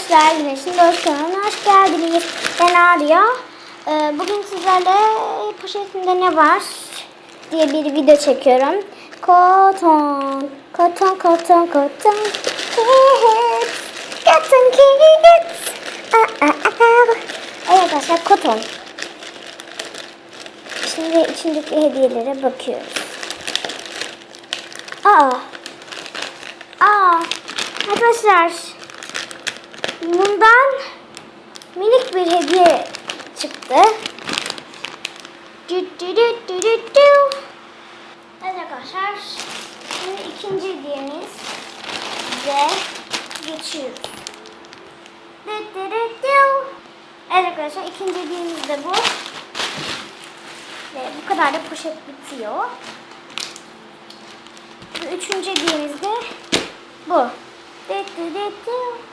arkadaşlar Güneş'in Dost kanalına hoş geldiniz. Ben Arya. Ee, bugün sizlerle poşetinde ne var diye bir video çekiyorum. Koton, koton, koton, koton, kids, koton kids. Aa. Evet arkadaşlar koton. Şimdi içindeki hediyelere bakıyoruz. Aa, aa, arkadaşlar bundan minik bir hediye çıktı. Dü dü dü dü dü. Evet arkadaşlar. Şimdi ikinci hediyemiz ve geçiyoruz. Dü dü dü dü. Evet arkadaşlar ikinci hediyemiz de bu. Ve bu kadar da poşet bitiyor. Ve üçüncü hediyemiz de bu. Dü dü dü dü.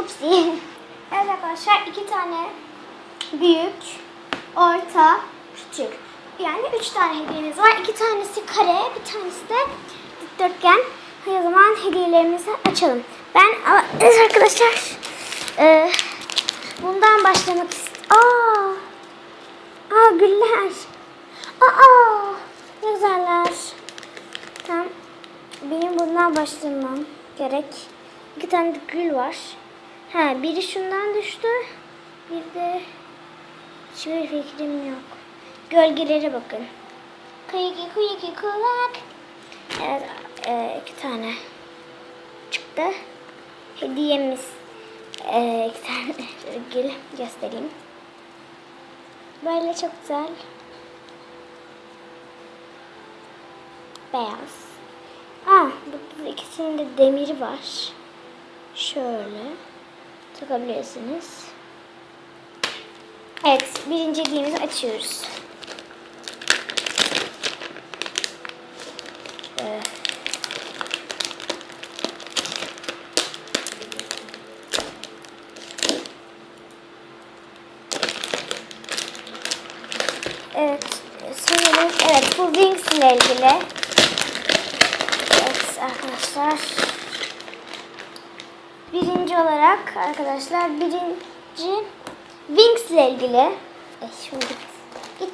Upsi. Evet arkadaşlar iki tane büyük, orta, küçük. Yani üç tane hediyemiz var. İki tanesi kare, bir tanesi de dikdörtgen. O zaman hediyelerimizi açalım. Ben evet arkadaşlar e, bundan başlamak istiyorum. Aa, aa güller. Aa, ne güzeller. Tamam. Benim bundan başlamam gerek. İki tane gül var. Ha, biri şundan düştü. Bir de hiçbir fikrim yok. Gölgelere bakın. Kıyıki kıyıki kulak. Evet, e, iki tane çıktı. Hediyemiz e, iki tane gül göstereyim. Böyle çok güzel. Beyaz. Aa, burada ikisinin de demiri var. Şöyle takabilirsiniz. Evet, birinci hediyemizi açıyoruz. Ee, Evet, sanırım evet bu Wings ile ilgili. Evet arkadaşlar. Birinci olarak arkadaşlar birinci Wings ile ilgili. E, şunu git. Git.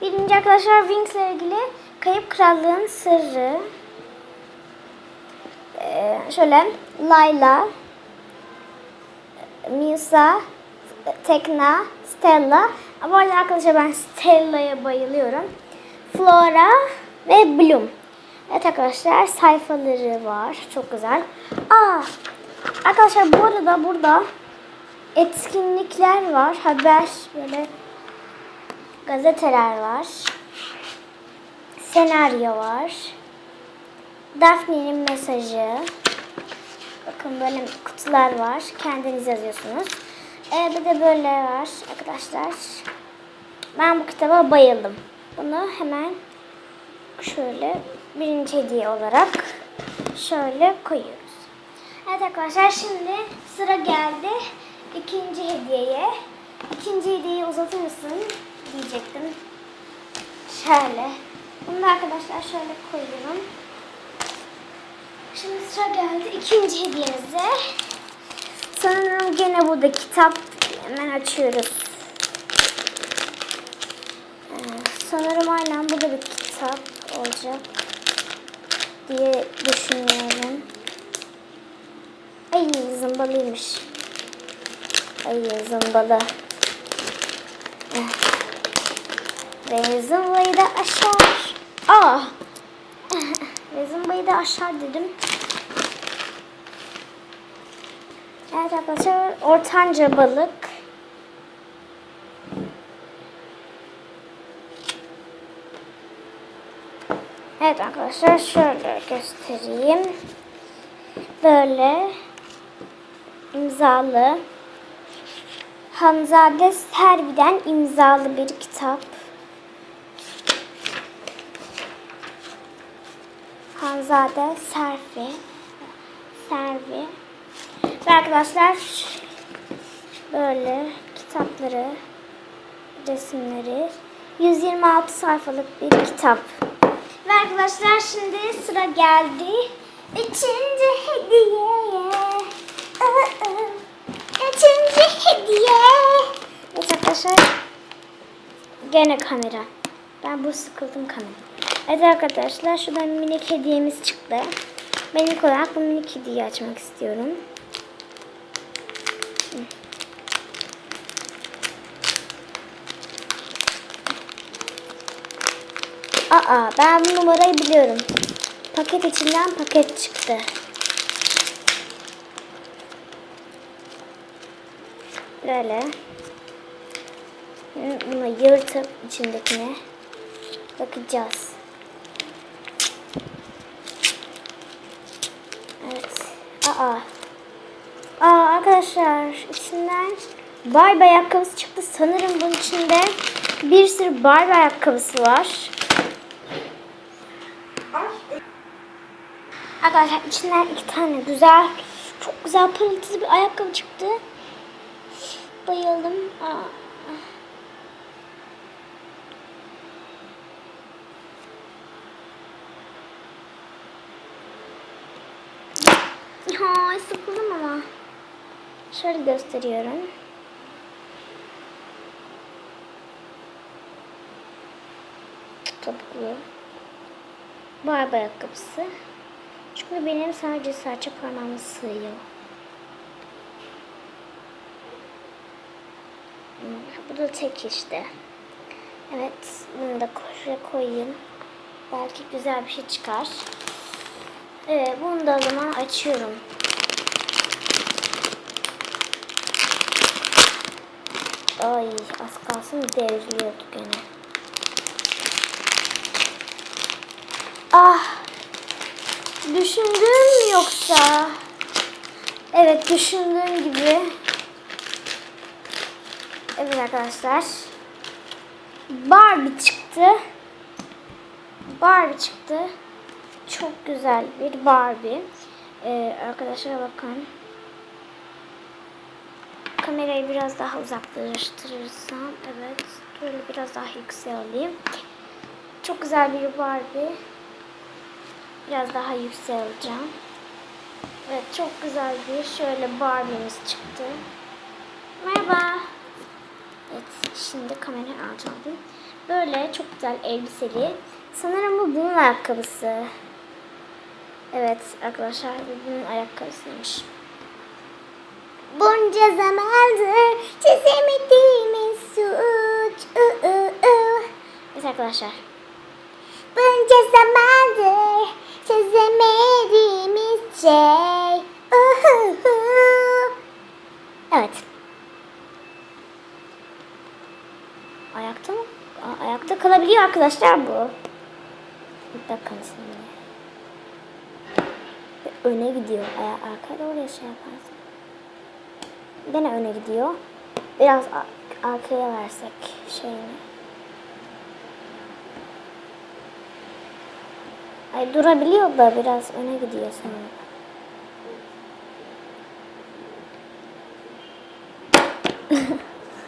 Birinci arkadaşlar Wings ile ilgili Kayıp Krallığın Sırrı. Ee, şöyle Layla, Musa, Tekna, Stella. Ama arada arkadaşlar ben Stella'ya bayılıyorum. Flora ve Bloom. Evet arkadaşlar sayfaları var. Çok güzel. Aa, arkadaşlar bu arada burada etkinlikler var. Haber böyle gazeteler var. Senaryo var. Daphne'nin mesajı. Bakın böyle kutular var. Kendiniz yazıyorsunuz. Ee, bir de böyle var arkadaşlar. Ben bu kitaba bayıldım. Bunu hemen şöyle birinci hediye olarak şöyle koyuyoruz. Evet arkadaşlar şimdi sıra geldi ikinci hediyeye. İkinci hediyeyi uzatır mısın diyecektim. Şöyle. Bunu da arkadaşlar şöyle koyuyorum. Şimdi sıra geldi ikinci hediyemize. Sanırım gene burada kitap hemen açıyoruz. Ee, sanırım aynen burada bir kitap olacak diye düşünüyorum. Ay zımbalıymış. Ay zımbalı. Eh. Ve zımbayı da aşar. Aa. Ve zımbayı da aşar dedim. Evet arkadaşlar ortanca balık. Evet arkadaşlar şöyle göstereyim. Böyle imzalı Hanzade Servi'den imzalı bir kitap. Hanzade Servi. Servi. Ve arkadaşlar böyle kitapları, resimleri 126 sayfalık bir kitap. Ve arkadaşlar şimdi sıra geldi. Üçüncü hediye. Üçüncü hediye. Evet arkadaşlar. Gene kamera. Ben bu sıkıldım kamera. Evet arkadaşlar şuradan minik hediyemiz çıktı. Ben ilk olarak bu minik hediyeyi açmak istiyorum. Aa ben bu numarayı biliyorum. Paket içinden paket çıktı. Böyle. Bunu yırtıp içindekine bakacağız. Evet. Aa. Aa arkadaşlar içinden Barbie ayakkabısı çıktı. Sanırım bunun içinde bir sürü Barbie ayakkabısı var. Arkadaşlar içinden iki tane güzel, çok güzel parıltılı bir ayakkabı çıktı. Bayıldım. Aa. Ya sıkıldım ama. Şöyle gösteriyorum. Topuklu. Barba ayakkabısı. Çünkü benim sadece serçe parmağıma sığıyor. Bu da tek işte. Evet, bunu da şuraya koyayım. Belki güzel bir şey çıkar. Evet, bunu da o zaman açıyorum. Ay, az kalsın devriliyordu gene. Ah, düşündüğüm yoksa? Evet, düşündüğüm gibi. Evet arkadaşlar. Barbie çıktı. Barbie çıktı. Çok güzel bir Barbie. Ee, arkadaşlar bakın. Kamerayı biraz daha uzaklaştırırsam. Evet. Böyle biraz daha yükseğe alayım. Çok güzel bir Barbie. Biraz daha yükseğe alacağım. Evet çok güzel bir şöyle Barbie'miz çıktı. Merhaba. Evet şimdi kamerayı alacağım. Böyle çok güzel elbiseli. Sanırım bu bunun ayakkabısı. Evet arkadaşlar bu bunun ayakkabısıymış. Bunca zamandır çözemediğimiz suç. Ü. Evet arkadaşlar. Bunca zamandır çözemediğimiz şey. Evet. Ayakta mı? Ayakta kalabiliyor arkadaşlar bu. Bakın şimdi. Öne gidiyor. Aya arkada oraya şey yaparsın. Gene öne gidiyor. Biraz ar- arkaya versek şeyini. Ay durabiliyor da biraz öne gidiyor sanırım.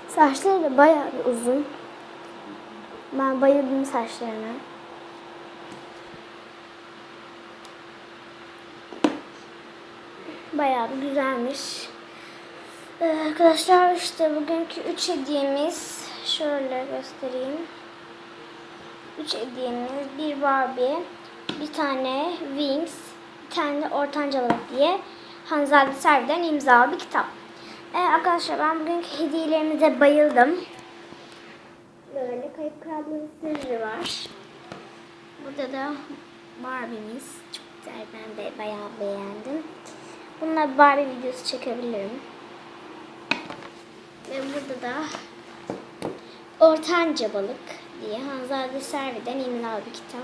Saçları da bayağı bir uzun. Ben bayıldım saçlarına. Bayağı güzelmiş. Ee, arkadaşlar işte bugünkü üç hediyemiz şöyle göstereyim. Üç hediyemiz bir Barbie, bir tane Wings, bir tane de Ortancalık diye Hanzade Servi'den imzalı bir kitap. Ee, arkadaşlar ben bugünkü hediyelerimize bayıldım. Böyle kayıp krallığın sırrı var. Burada da Barbie'miz. Çok güzel. Ben de bayağı beğendim. Bununla bir Barbie videosu çekebilirim. Ve burada da Ortanca Balık diye Hanzade Servi'den imzalı bir kitap.